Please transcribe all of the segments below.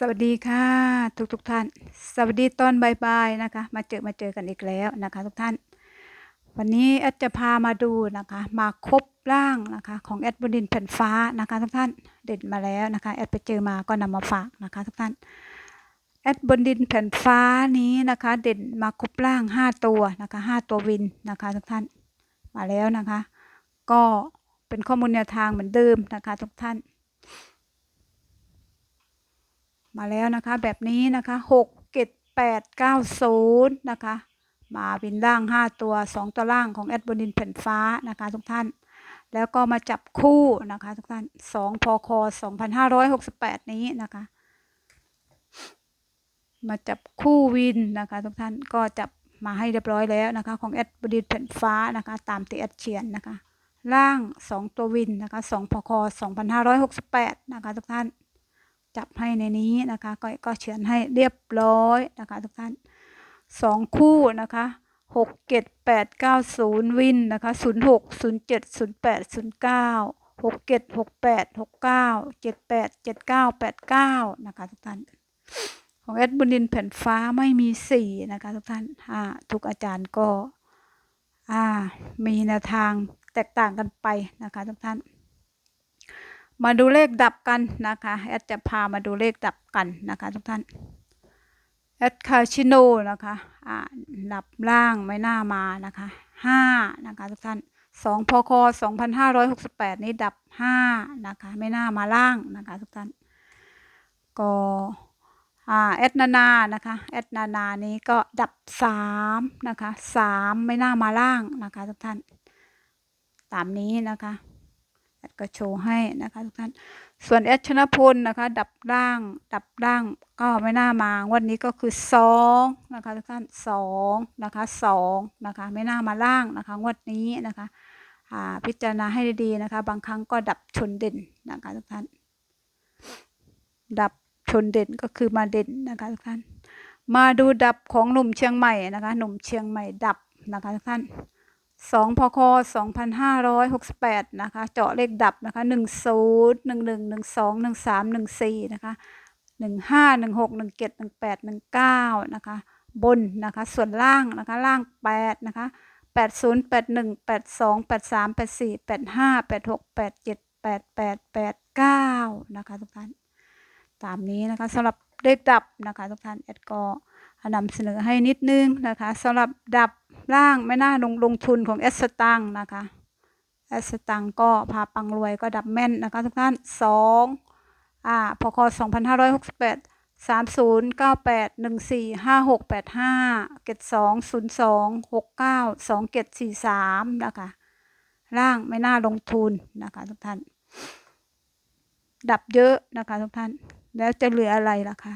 สวัสดีค่ะทุกทุกท่าน สวัสดีตอนบ่ายๆนะคะ มาเจอมาเจอกันอีกแล้วนะคะ ทุกท่าน วันนี้แอดจะพามาดูนะคะ มาครบร่างนะคะ ของแอดบดินแผ่นฟ้านะคะ ทุกท่านเด็ดมาแล้วนะคะแอดไปเจอมาก็นำมาฝากนะคะ ทุกท่านแอดบนดินแผ่นฟ้านี้นะคะ เด่นมาครบร่าง 5 ตัวนะคะ5ตัววินนะคะ ทุกท่านมาแล้วนะคะ ก็เป็นข้อมูลแนวทางเหมือนเดิมนะคะ ทุกท่าน มาแล้วนะคะ แบบนี้นะคะหกเจ็ดแปดเก้าศูนย์นะคะ มาวินล่างห้าตัวสองตัวล่างของแอดบนินแผ่นฟ้านะคะทุกท่าน แล้วก็มาจับคู่นะคะทุกท่านสองพคสองพันห้าร้อยหกสิบแปดนี้นะคะ มาจับคู่วินนะคะทุกท่านก็จับมาให้เรียบร้อยแล้วนะคะ ของแอดบดินแผ่นฟ้านะคะ ตามที่แอดเชียนนะคะ ล่างสองตัววินนะคะสองพคสองพันห้าร้อยหกสิบแปดนะคะทุกท่าน จับให้ในนี้นะคะก็ก็เขียนให้เรียบร้อยนะคะทุกท่านสองคู่นะคะหกเจ็ดแปดเก้าศูนย์วินนะคะศูนย์หกศูนย์เจ็ดศูนย์แปดศูนย์เก้าหกเจ็ดหกแปดหกเก้าเจ็ดแปดเจ็ดเก้าแปดเก้านะคะทุกท่านของแอดบุญดินแผ่นฟ้าไม่มีสี่นะคะทุกท่านอ่าทุกอาจารย์ก็อ่ามีแนวทางแตกต่างกันไปนะคะทุกท่าน มาดูเลขดับกันนะคะแอดจะพามาดูเลขดับกันนะคะทุกท่านแอดคาชิโนนะคะอ่าดับล่างไม่น่ามานะคะห้านะคะทุกท่านสองพคสองพันห้าร้อยหกสิบแปดนี้ดับห้านะคะไม่น่ามาล่างนะคะทุกท่านก็อ่าแอดนานานะคะแอดนานานี้ก็ดับสามนะคะสามไม่น่ามาล่างนะคะทุกท่านตามนี้นะคะ ดก็โชว์ให้นะคะทุกท่าน ส่วนแอดชนะพลนะคะ ดับล่าง ดับล่างก็ไม่น่ามาวันนี้ก็คือสองนะคะทุกท่านสองนะคะสองนะคะไม่น่ามาล่างนะคะงวดนี้นะคะอ่าพิจารณาให้ดีๆนะคะ บางครั้งก็ดับชนเด่นนะคะทุกท่าน ดับชนเด่นก็คือมาเด่นนะคะทุกท่าน มาดูดับของหนุ่มเชียงใหม่นะคะ หนุ่มเชียงใหม่ดับนะคะทุกท่าน 2พค2568 นะคะ เจาะเลขดับนะคะ 10 11 12 13 14 นะคะ 15 16 17 18 19 นะคะ บนนะคะ ส่วนล่างนะคะ ล่าง 8 นะคะ 80 81 82 83 84 85 86 87 88 89 นะคะ ทุกท่าน ตามนี้นะคะสำหรับเลขดับนะคะ ทุกท่าน แอดก็นำเสนอให้นิดนึงนะคะสำหรับดับ ล่างไม่น่าลงลงทุนของเอสตังนะคะเอสตังก็พาปังรวยก็ดับแม่นนะคะทุกท่านสองอ่าพคสองพันห้าร้อยหกสิบแปดสามศูนย์เก้าแปดหนึ่งสี่ห้าหกแปดห้าเกตสองศูนย์สองหกเก้าสองเกตสี่สามนะคะล่างไม่น่าลงทุนนะคะทุกท่าน ดับเยอะนะคะทุกท่าน แล้วจะเหลืออะไรล่ะคะ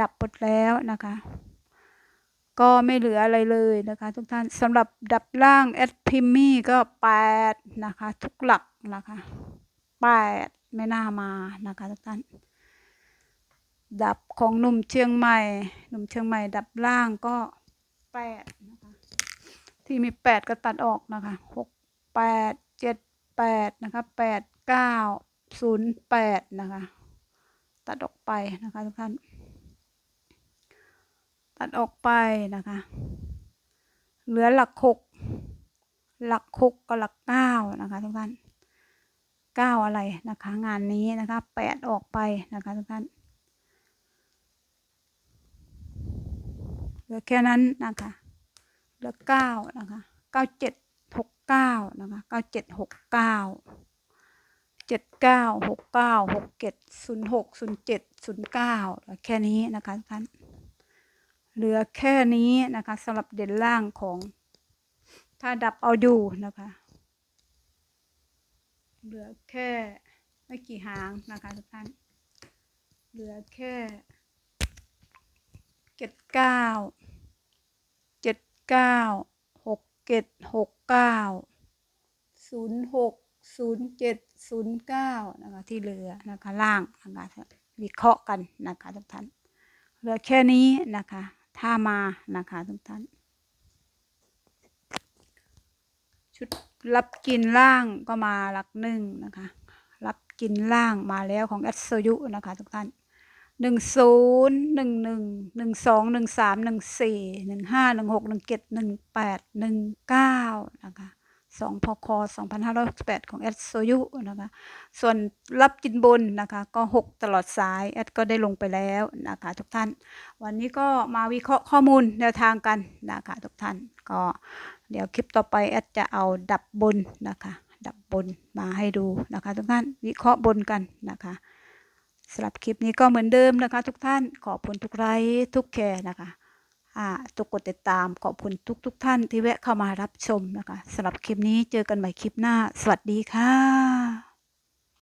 ดับหมดแล้วนะคะ ก็ไม่เหลืออะไรเลยนะคะทุกท่านสำหรับดับล่างแอดพิมมี่ก็แปดนะคะ ทุกหลักนะคะแปดไม่น่ามานะคะทุกท่าน ดับของหนุ่มเชียงใหม่หนุ่มเชียงใหม่ ดับล่างก็แปดนะคะ ที่มีแปดก็ตัดออกนะคะหกแปดเจ็ดแปดนะคะแปดเก้าศูนย์แปดนะคะ ตัดออกไปนะคะทุกท่าน ตัดออกไปนะคะ เหลือหลักหกหลักหกกับหลักเก้านะคะทุกท่านเก้าอะไรนะคะ งานนี้นะคะแปดออกไปนะคะทุกท่านเหลือแค่นั้นนะคะเหลือเก้านะคะเก้าเจ็ดหกเก้านะคะเก้าเจ็ดหกเก้าเจ็ดเก้าหกเก้าหกเจ็ดศูนย์หกศูนย์เจ็ดศูนย์เก้าแค่นี้นะคะทุกท่าน เหลือแค่นี้นะคะสำหรับเด่นล่างของ ถ้าดับเอาอยู่นะคะ เหลือแค่ไม่กี่หางนะคะทุกท่าน เหลือแค่เจ็ดเก้าเจ็ดเก้าหกเจ็ดหกเก้าศูนย์หกศูนย์เจ็ดศูนย์เก้านะคะที่เหลือนะคะล่างนะคะวิเคราะห์กันนะคะทุกท่านเหลือแค่นี้นะคะ ถ้ามานะคะทุกท่าน ชุดรับกินล่างก็มาหลักหนึ่งนะคะ รับกินล่างมาแล้วของแอสโซยุนะคะทุกท่านหนึ่งศูนย์หนึ่งหนึ่งหนึ่งสองหนึ่งสามหนึ่งสี่หนึ่งห้าหนึ่งหกหนึ่งเจ็ดหนึ่งแปดหนึ่งเก้านะคะ สองพคสองพันห้าร้อยหกสิบแปดของแอดโซยุนะคะ ส่วนรับจินบนนะคะ ก็หกตลอดสายแอดก็ได้ลงไปแล้วนะคะทุกท่าน วันนี้ก็มาวิเคราะห์ข้อมูลแนวทางกันนะคะทุกท่าน ก็เดี๋ยวคลิปต่อไปแอดจะเอาดับบนนะคะ ดับบนมาให้ดูนะคะ ทุกท่านวิเคราะห์บนกันนะคะสำหรับคลิปนี้ก็เหมือนเดิมนะคะ ทุกท่านขอบคุณทุกไลค์ทุกแชร์นะคะ ทุกกดติดตามขอบคุณทุกทุกท่านที่แวะเข้ามารับชมนะคะสำหรับคลิปนี้เจอกันใหม่คลิปหน้า สวัสดีค่ะ